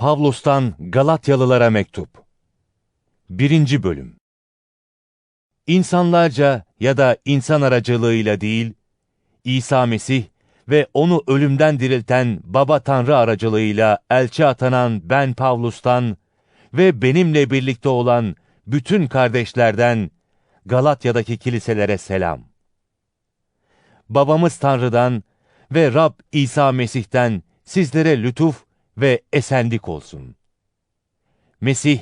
Pavlus'tan Galatyalılara mektup. 1. bölüm. İnsanlarca ya da insan aracılığıyla değil, İsa Mesih ve onu ölümden dirilten Baba Tanrı aracılığıyla elçi atanan ben Pavlus'tan ve benimle birlikte olan bütün kardeşlerden Galatya'daki kiliselere selam. Babamız Tanrı'dan ve Rab İsa Mesih'ten sizlere lütuf ve esenlik olsun. Mesih,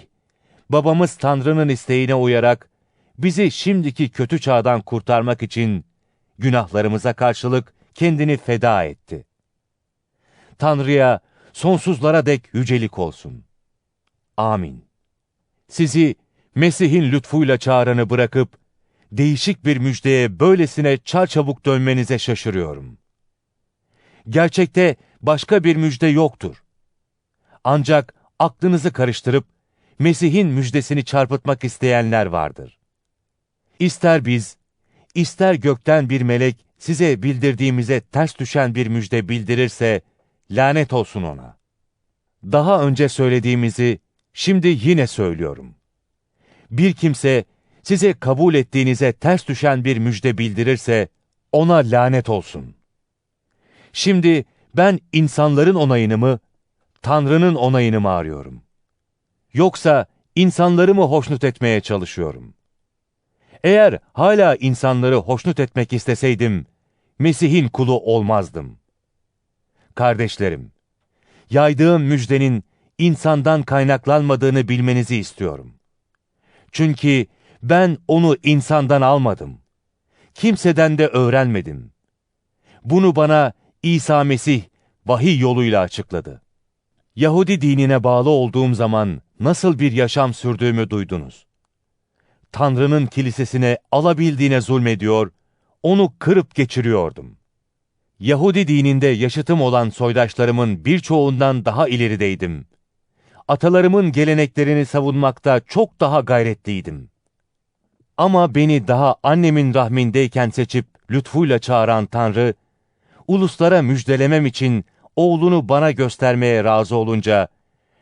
babamız Tanrı'nın isteğine uyarak bizi şimdiki kötü çağdan kurtarmak için günahlarımıza karşılık kendini feda etti. Tanrı'ya sonsuzlara dek yücelik olsun. Amin. Sizi Mesih'in lütfuyla çağıranı bırakıp değişik bir müjdeye böylesine çarçabuk dönmenize şaşırıyorum. Gerçekte başka bir müjde yoktur. Ancak aklınızı karıştırıp Mesih'in müjdesini çarpıtmak isteyenler vardır. İster biz, ister gökten bir melek size bildirdiğimize ters düşen bir müjde bildirirse, lanet olsun ona. Daha önce söylediğimizi şimdi yine söylüyorum. Bir kimse size kabul ettiğinize ters düşen bir müjde bildirirse, ona lanet olsun. Şimdi ben insanların onayını mı, Tanrı'nın onayını mı arıyorum? Yoksa insanları mı hoşnut etmeye çalışıyorum? Eğer hala insanları hoşnut etmek isteseydim, Mesih'in kulu olmazdım. Kardeşlerim, yaydığım müjdenin insandan kaynaklanmadığını bilmenizi istiyorum. Çünkü ben onu insandan almadım. Kimseden de öğrenmedim. Bunu bana İsa Mesih vahiy yoluyla açıkladı. Yahudi dinine bağlı olduğum zaman nasıl bir yaşam sürdüğümü duydunuz. Tanrı'nın kilisesine alabildiğine zulmediyor, onu kırıp geçiriyordum. Yahudi dininde yaşıtım olan soydaşlarımın birçoğundan daha ilerideydim. Atalarımın geleneklerini savunmakta çok daha gayretliydim. Ama beni daha annemin rahmindeyken seçip lütfuyla çağıran Tanrı, uluslara müjdelemem için oğlunu bana göstermeye razı olunca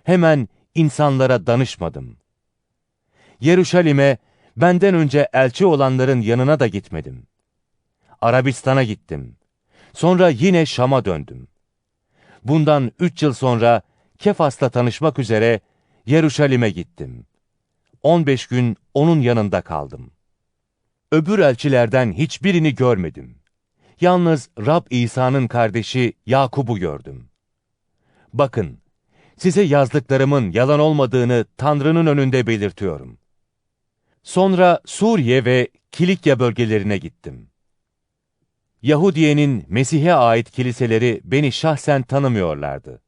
hemen insanlara danışmadım. Yeruşalim'e benden önce elçi olanların yanına da gitmedim. Arabistan'a gittim. Sonra yine Şam'a döndüm. Bundan üç yıl sonra Kefas'la tanışmak üzere Yeruşalim'e gittim. 15 gün onun yanında kaldım. Öbür elçilerden hiçbirini görmedim. Yalnız Rab İsa'nın kardeşi Yakub'u gördüm. Bakın, size yazdıklarımın yalan olmadığını Tanrı'nın önünde belirtiyorum. Sonra Suriye ve Kilikya bölgelerine gittim. Yahudiye'nin Mesih'e ait kiliseleri beni şahsen tanımıyorlardı.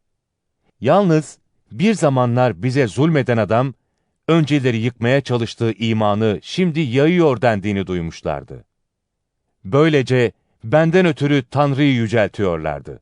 Yalnız bir zamanlar bize zulmeden adam, önceleri yıkmaya çalıştığı imanı şimdi yayıyor dendiğini duymuşlardı. Böylece benden ötürü Tanrı'yı yüceltiyorlardı.